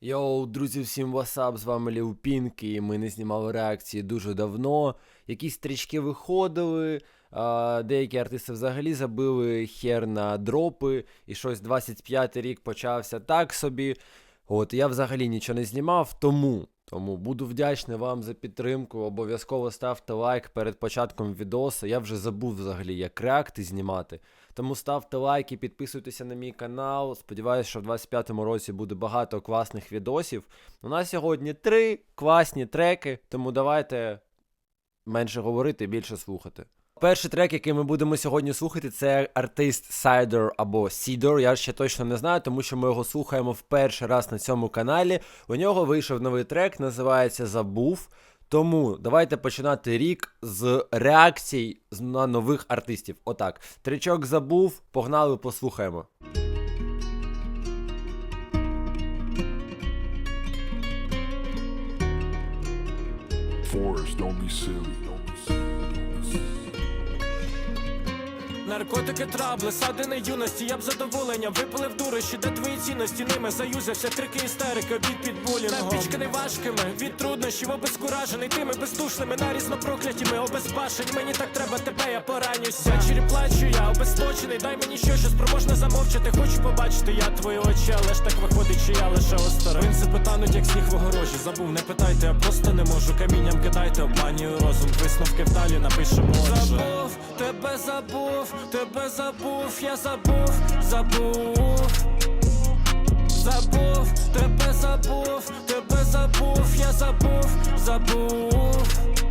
Йоу, друзі, всім васап, з вами Ліл Пінк, і ми не знімали реакції дуже давно. Якісь стрічки виходили, деякі артисти взагалі забили хер на дропи, і щось 25 рік почався так собі. От, я взагалі нічого не знімав, тому, тому буду вдячний вам за підтримку. Обов'язково ставте лайк перед початком відосу. Я вже забув взагалі, як реакти знімати. Тому ставте лайки, підписуйтеся на мій канал. Сподіваюсь, що в 25-му році буде багато класних відосів. У нас сьогодні три класні треки, тому давайте менше говорити, більше слухати. Перший трек, який ми будемо сьогодні слухати, це артист Сайдер або Сідор. Я ще точно не знаю, тому що ми його слухаємо в перший раз на цьому каналі. У нього вийшов новий трек, називається Забув. Тому давайте починати рік з реакцій на нових артистів. Отак. Тричок забув, погнали, послухаємо. Forest, don't be silly. Наркотики, трабли, садини юності, я б задоволення випалив дурощі, де твої цінності? Ними заюзався, трики істерики, обід під булінгом Напічканий важкими, від труднощів обезкуражений. Тими бездушними, нарізно проклятіми, обезбашень Мені так треба тебе, я поранюся. Ввечері плачу, я обесточений, дай мені що, що спроможне замовчати. Хочу побачити я твої очі, але ж так виходить, що я лише осторонь. Принципи тануть, як сніг в огорожі, забув, не питайте, я просто не можу. Камінням кидайте, обманюю розум, висновки вдалі напишемо отже. Забув, тебе забув, тебе забув, я забув, забув. Забув, тебе забув, тебе забув, я забув, забув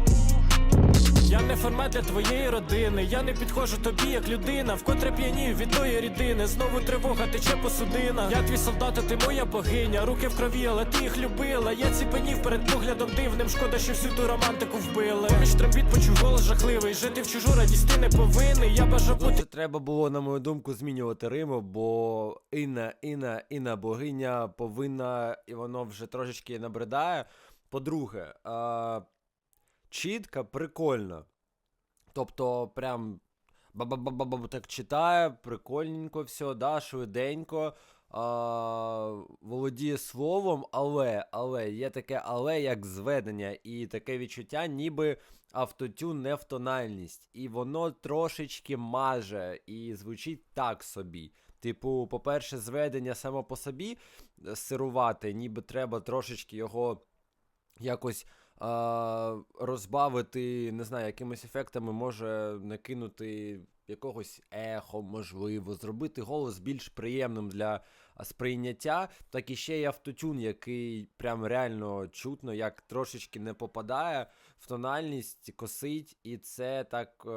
я не формат для твоєї родини, я не підходжу тобі як людина, вкотре п'янію від тої рідини, знову тривога тече по судинах Я твій солдат, а ти моя богиня, руки в крові, але ти їх любила. Я ціпенів перед поглядом дивним, шкода, що всю ту романтику вбили. Поміж трембіт почув голос жахливий, жити в чужу радість ти не повинний. Я бажав бути Це треба було, на мою думку, змінювати Риму, бо Інна, Інна, Інна богиня повинна, і воно вже трошечки набридає. По-друге, чітка прикольна. Тобто, прям так читає, прикольненько все, да, швиденько. А, володіє словом, але, але є таке але як зведення, і таке відчуття, ніби автотюн не в тональність, і воно трошечки маже і звучить так собі. Типу, по-перше, зведення само по собі е, сирувати, ніби треба трошечки його якось розбавити, не знаю, якимись ефектами може накинути якогось ехо, можливо, зробити голос більш приємним для сприйняття. Так і ще є автотюн, який прям реально чутно, як трошечки не попадає в тональність, косить, і це так.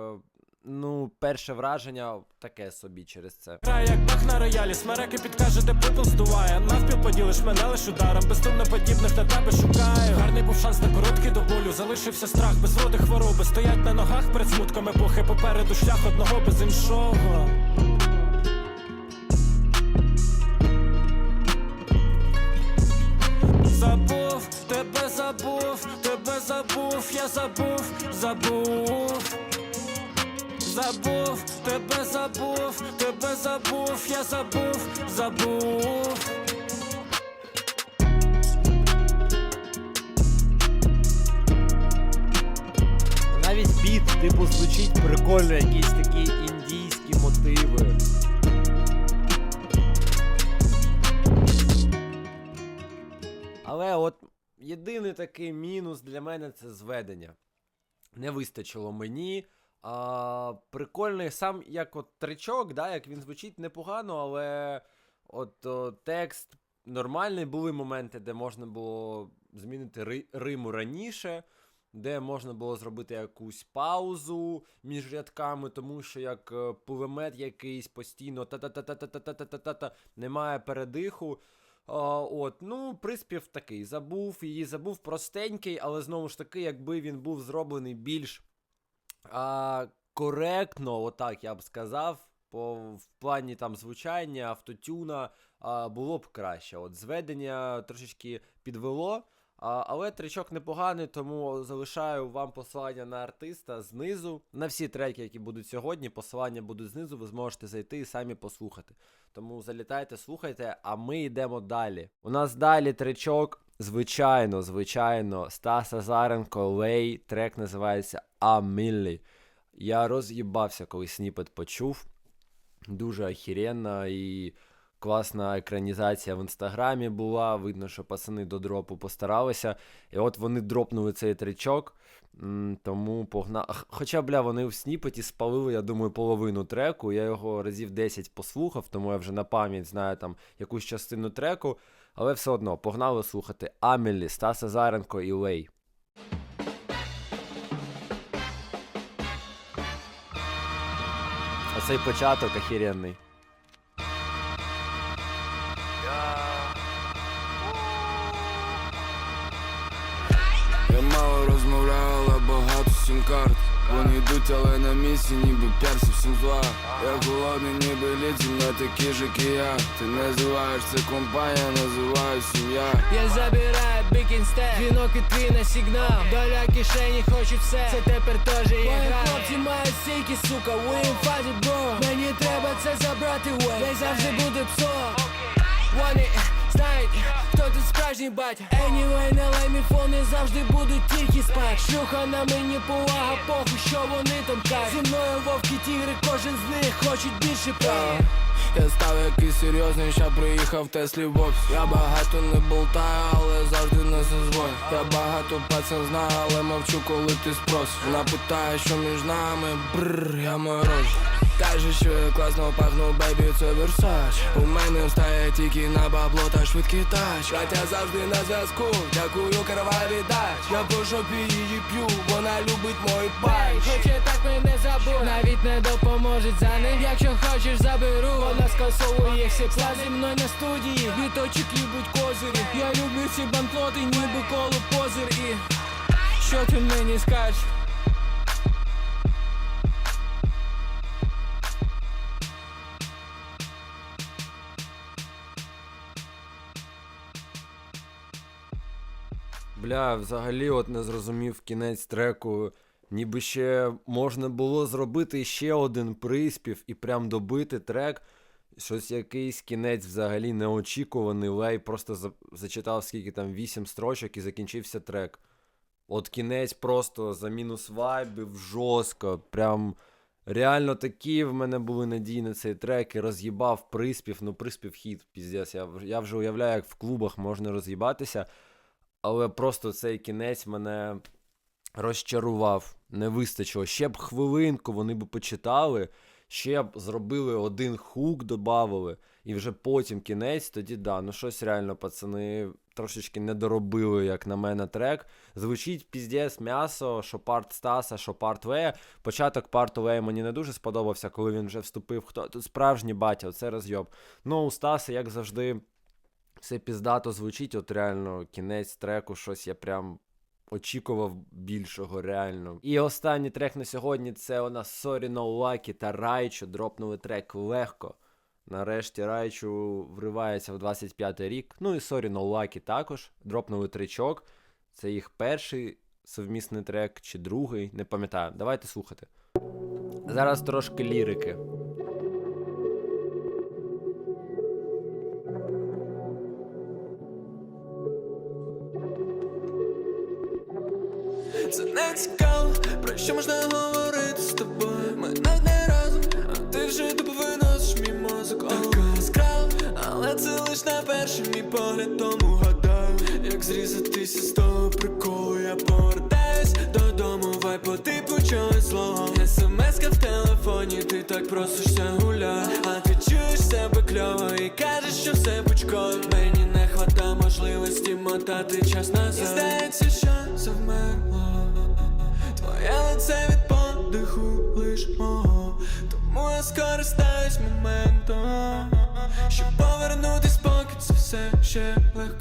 Ну, перше враження таке собі через це. Грає як бах на роялі, смереки підкаже, де пепел здуває. Навпіл поділиш мене лиш ударом, бездумно подібних на тебе шукаю. Гарний був шанс на короткий до болю, залишився страх, без води хвороби. Стоять на ногах перед смутком епохи, попереду шлях одного без іншого. Забув, тебе забув, тебе забув, я забув, забув. Забув, тебе забув, тебе забув, я забув, забув. Навіть біт, типу, звучить прикольно, якісь такі індійські мотиви. Але от єдиний такий мінус для мене це зведення. Не вистачило мені. А, прикольний сам як от тричок, да, як він звучить непогано, але от о, текст нормальний. Були моменти, де можна було змінити ри- риму раніше, де можна було зробити якусь паузу між рядками, тому що як е, пулемет якийсь постійно та-та-та-та-та-та-та-та-та, немає передиху. А, от, ну, приспів такий. Забув її, забув простенький, але знову ж таки, якби він був зроблений більш а, коректно, отак я б сказав, по, в плані там звучання, автотюна а, було б краще. От зведення трошечки підвело. А, але тричок непоганий, тому залишаю вам посилання на артиста знизу. На всі треки, які будуть сьогодні, посилання будуть знизу, ви зможете зайти і самі послухати. Тому залітайте, слухайте, а ми йдемо далі. У нас далі тречок. Звичайно, звичайно, Стас Азаренко, Лей, трек називається Аміллі. Я роз'їбався, коли сніпет почув. Дуже охеренно і класна екранізація в інстаграмі була. Видно, що пацани до дропу постаралися. І от вони дропнули цей тречок. Тому погна. Хоча, бля, вони в сніпеті спалили, я думаю, половину треку. Я його разів 10 послухав, тому я вже на пам'ять знаю там якусь частину треку. Але все одно погнали слухати Амелі, Стаса Заренко і Лей. Оцей початок охеренний. Сім-карт Вони йдуть, але на місці, ніби перси всім зла. Я голодний, ніби ліці, не такі ж, як і я. Ти називаєш це компанія, називаю сім'я. Я забираю бікінстеп Дзвінок і твій на сигнал. Доля кишені хочуть все. Це тепер теж є гра. хлопці мають стільки, сука, we in фазі, бро Мені треба це забрати, wey Я завжди буду псом Вони справжній батя. Anyway, не лай мій фон, не завжди будуть тільки спать. Шлюха на мені повага, похуй, що вони там кажуть. Зі мною вовки тігри, кожен з них хочуть більше права Я став якийсь серйозний, ща приїхав Теслі бокс. Я багато не болтаю, але завжди на созвон Я багато пацан знаю, але мовчу, коли ти спросиш. Вона питає, що між нами, бррр, я морож Каже, що я класно пахну, бейбі, це Версач. У мене встає тільки на бабло та швидкий тач. Катя завжди на зв'язку, дякую, каравай віддач Я по жопі її п'ю, вона любить мої панч Хоче так мене забудь Навіть не допоможуть за них Якщо хочеш заберу. Вона скасовує всі плани зі мною на студії. Віточок любить козирі. Я люблю ці банкноти, ніби коло позир і Що ти мені скажеш? Бля, взагалі, от не зрозумів кінець треку. Ніби ще можна було зробити ще один приспів і прям добити трек. Щось якийсь кінець взагалі неочікуваний. Лей просто за- зачитав скільки там 8 строчок і закінчився трек. От кінець просто за мінус вайбів жорстко. Прям реально такі в мене були надії на цей трек і роз'їбав приспів. Ну, приспів хіт, піздець. Я, я вже уявляю, як в клубах можна роз'їбатися. Але просто цей кінець мене розчарував. Не вистачило. Ще б хвилинку вони б почитали, ще б зробили один хук, додавали, і вже потім кінець, тоді да, ну щось реально, пацани трошечки не доробили, як на мене, трек. Звучить піздець м'ясо, що парт Стаса, що парт Вея. Початок парту Вея мені не дуже сподобався, коли він вже вступив. Хто тут справжній батя, оце розйоб. Ну, у Стаса, як завжди, все піздато звучить, от реально кінець треку, щось я прям очікував більшого, реально. І останній трек на сьогодні це у нас Sorry No Lucky та Райчу. Дропнули трек легко. Нарешті Райчу вривається в 25-й рік. Ну і Sorry No Lucky також. Дропнули тричок. Це їх перший совмісний трек чи другий, не пам'ятаю. Давайте слухати. Зараз трошки лірики. Це не цікаво, про що можна говорити з тобою. Ми навіть не разом, а ти вже тупо виносиш мій мозок. Така яскрава, але це лиш на перший мій погляд, тому гадаю, як зрізатися з того приколу, я повертаюсь додому, вай по типу чогось злого. Смска в телефоні, ти так просишся гуляй, а ти чуєш себе кльово і кажеш, що все пучково. Мені не хвата можливості мотати час назад. І здається, Лице від подиху лиш мого. Тому я скористаюсь моментом Щоб повернутись, поки це все ще легко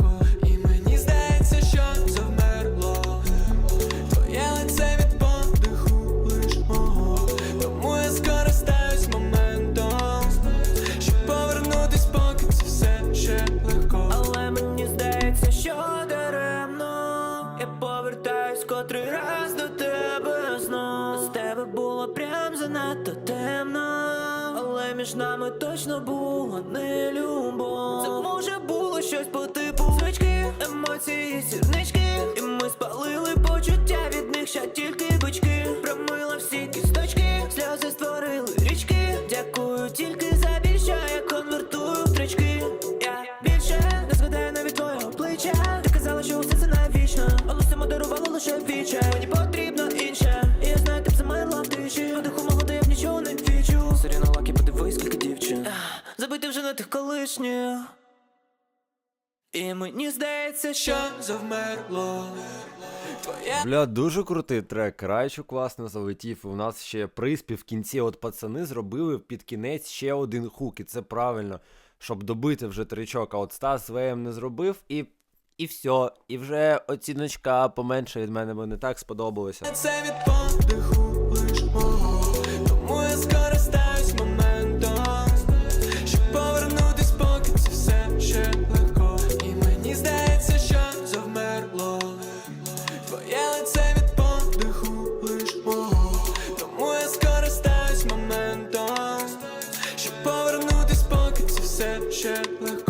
Колишніх. І мені здається, що завмерло. Бля, дуже крутий трек. Райчу класно залетів. У нас ще приспів в кінці. От пацани зробили під кінець ще один хук, і це правильно, щоб добити вже тричок. А от Стас Веєм не зробив і. І все, і вже оціночка поменше від мене, бо не так сподобалося. це від подиху ще легко. Легко.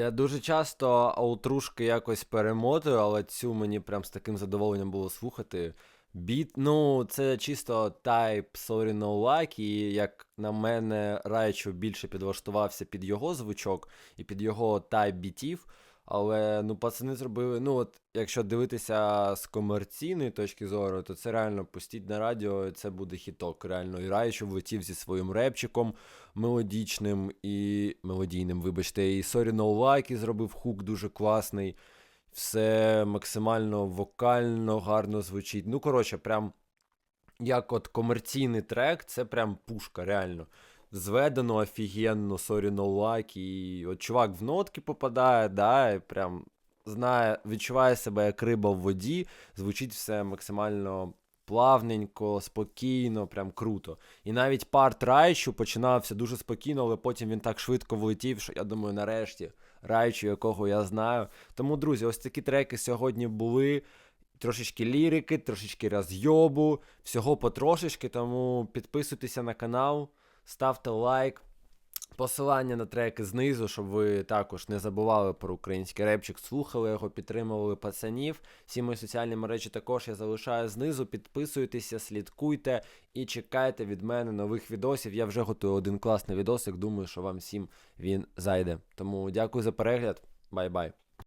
Я дуже часто аутрушки якось перемотую, але цю мені прям з таким задоволенням було слухати. Біт, ну, це чисто type Sorry No Like, і як на мене, Райчо більше підлаштувався під його звучок і під його тайп бітів. Але ну, пацани зробили. Ну, от якщо дивитися з комерційної точки зору, то це реально пустіть на радіо, і це буде хіток. Реально. І Райчо влетів зі своїм репчиком мелодічним і мелодійним, вибачте, і Sorry No Like і зробив хук дуже класний. Все максимально вокально, гарно звучить. Ну, коротше, прям як от комерційний трек, це прям пушка, реально. Зведено офігенно, sorry no like, і от чувак в нотки попадає, да, і прям знає, відчуває себе як риба в воді, звучить все максимально плавненько, спокійно, прям круто. І навіть парт Райчу починався дуже спокійно, але потім він так швидко влетів, що я думаю, нарешті Райчу, якого я знаю. Тому, друзі, ось такі треки сьогодні були. Трошечки лірики, трошечки розйобу, всього потрошечки, тому підписуйтеся на канал, ставте лайк. Посилання на треки знизу, щоб ви також не забували про український репчик, слухали його, підтримували пацанів. Всі мої соціальні мережі також я залишаю знизу. Підписуйтеся, слідкуйте і чекайте від мене нових відосів. Я вже готую один класний відосик. Думаю, що вам всім він зайде. Тому дякую за перегляд. Бай-бай.